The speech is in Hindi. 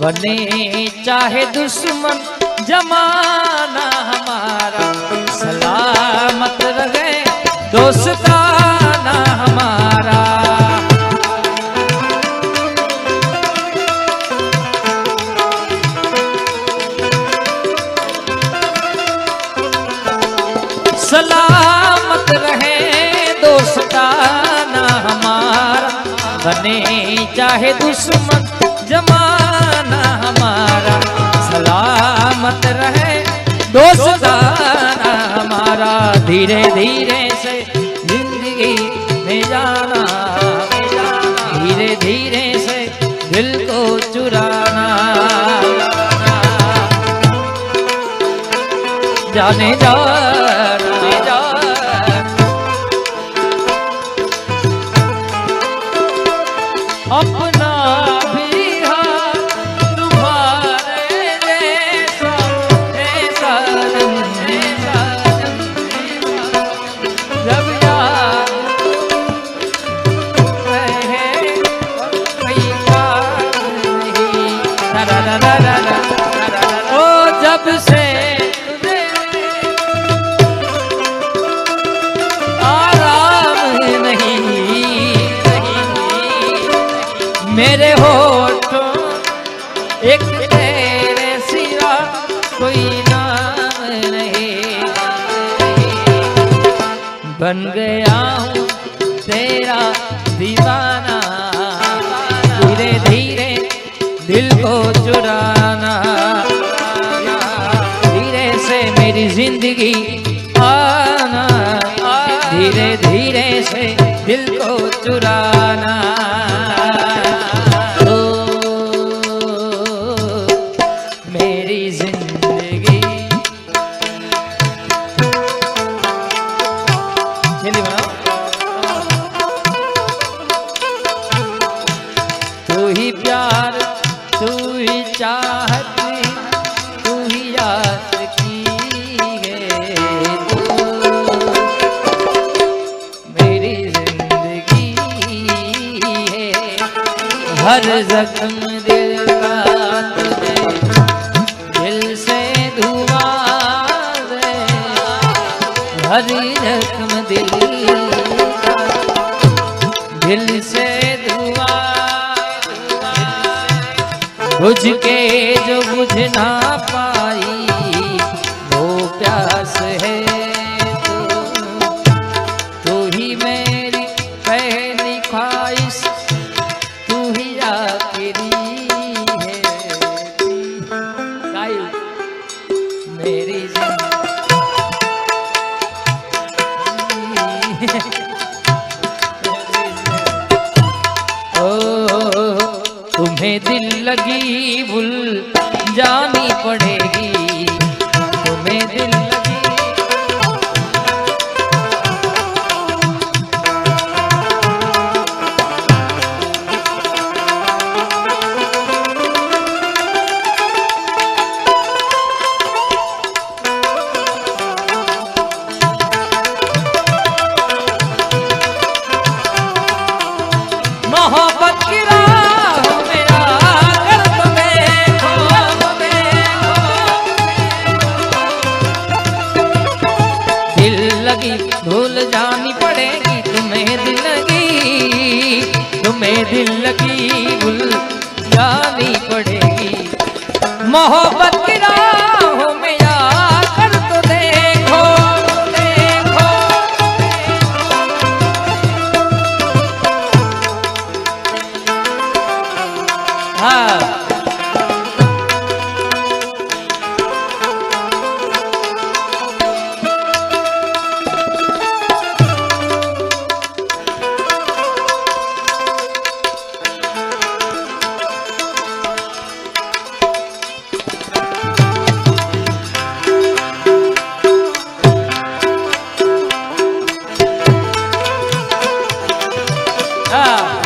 બને ચાહે દુશ્મન જમાના હમારા સલામત રહે દોસ્તાના હમારા સલામત રહે દોસ્તાના હમારા બને ચાહે દુશ્મન जमाना हमारा। सलामत रहे। दोस्ताना हमारा। धीरे धीरे से ज़िंदगी में जाना। धीरे धीरे से दिल को चुराना। जाने जा। अपना जब से आराम एक तेरे कोई नाम नहीं। बन गया हूँ तेरा दीवाना। ज़िंदगी आना। धीरे धीरे से दिल को चुराना। ओ, मेरी ज़िंदगी हर जख्म दिल का दिल से दुआ दे। हर जख्म दिल दिल से दुआ बुझ के जो बुझ ओ तुम्हें दिल लगी भूल जानी पड़ेगी मोहब्बत की राह मेरा कर तो देखो देखो। हाँ। Yeah.